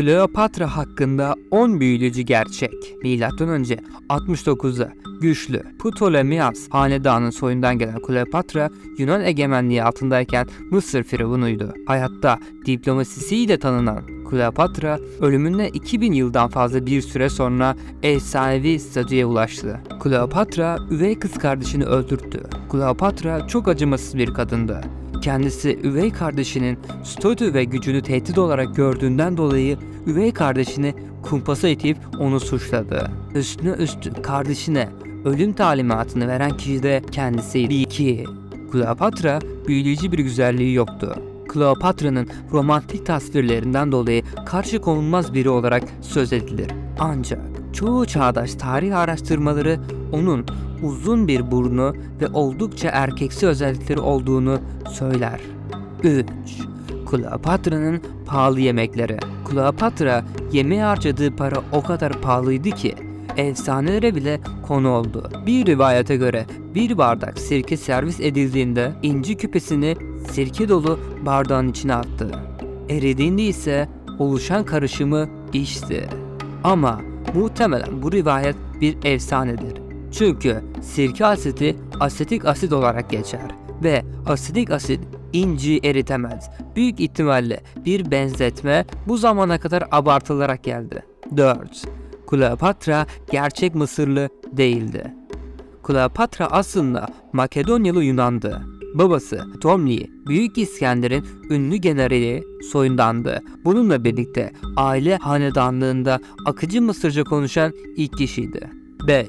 Kleopatra hakkında 10 büyüleyici gerçek. Milattan önce 69'da güçlü Ptolemaios hanedanın soyundan gelen Kleopatra Yunan egemenliği altındayken Mısır firavunuydu. Hayatta diplomasisiyle tanınan Kleopatra ölümüne 2000 yıldan fazla bir süre sonra efsanevi statüye ulaştı. Kleopatra üvey kız kardeşini öldürttü. Kleopatra çok acımasız bir kadındı. Kendisi üvey kardeşinin statü ve gücünü tehdit olarak gördüğünden dolayı üvey kardeşini kumpasa itip onu suçladı. Üstüne üstlük kardeşine ölüm talimatını veren kişi de kendisiydi. 2. Kleopatra büyüleyici bir güzelliği yoktu. Kleopatra'nın romantik tasvirlerinden dolayı karşı konulmaz biri olarak söz edilir. Ancak çoğu çağdaş tarih araştırmaları onun uzun bir burnu ve oldukça erkeksi özellikleri olduğunu söyler. 3. Kleopatra'nın pahalı yemekleri. Kleopatra yemeğe harcadığı para o kadar pahalıydı ki efsanelere bile konu oldu. Bir rivayete göre bir bardak sirke servis edildiğinde inci küpesini sirke dolu bardağın içine attı. Eridiğinde ise oluşan karışımı içti. Ama muhtemelen bu rivayet bir efsanedir. Çünkü sirke asiti asetik asit olarak geçer ve asetik asit inci eritemez. Büyük ihtimalle bir benzetme bu zamana kadar abartılarak geldi. 4. Kleopatra gerçek Mısırlı değildi. Kleopatra aslında Makedonyalı Yunandı. Babası Ptomli, Büyük İskender'in ünlü generali soyundandı. Bununla birlikte aile hanedanlığında akıcı Mısırca konuşan ilk kişiydi. 5.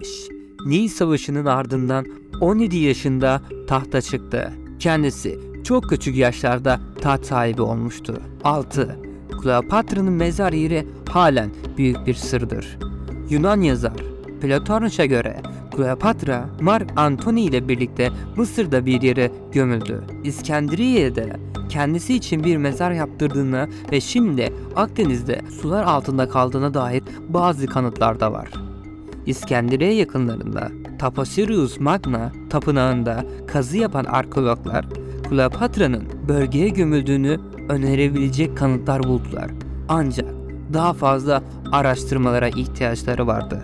Nil Savaşı'nın ardından 17 yaşında tahta çıktı. Kendisi çok küçük yaşlarda taht sahibi olmuştu. 6. Kleopatra'nın mezar yeri halen büyük bir sırdır. Yunan yazar Platon'a göre Kleopatra, Mark Antony ile birlikte Mısır'da bir yere gömüldü. İskenderiye'de kendisi için bir mezar yaptırdığını ve şimdi Akdeniz'de sular altında kaldığına dair bazı kanıtlar da var. İskenderiye yakınlarında Taposirius Magna tapınağında kazı yapan arkeologlar Kleopatra'nın bölgeye gömüldüğünü önerebilecek kanıtlar buldular. Ancak daha fazla araştırmalara ihtiyaçları vardı.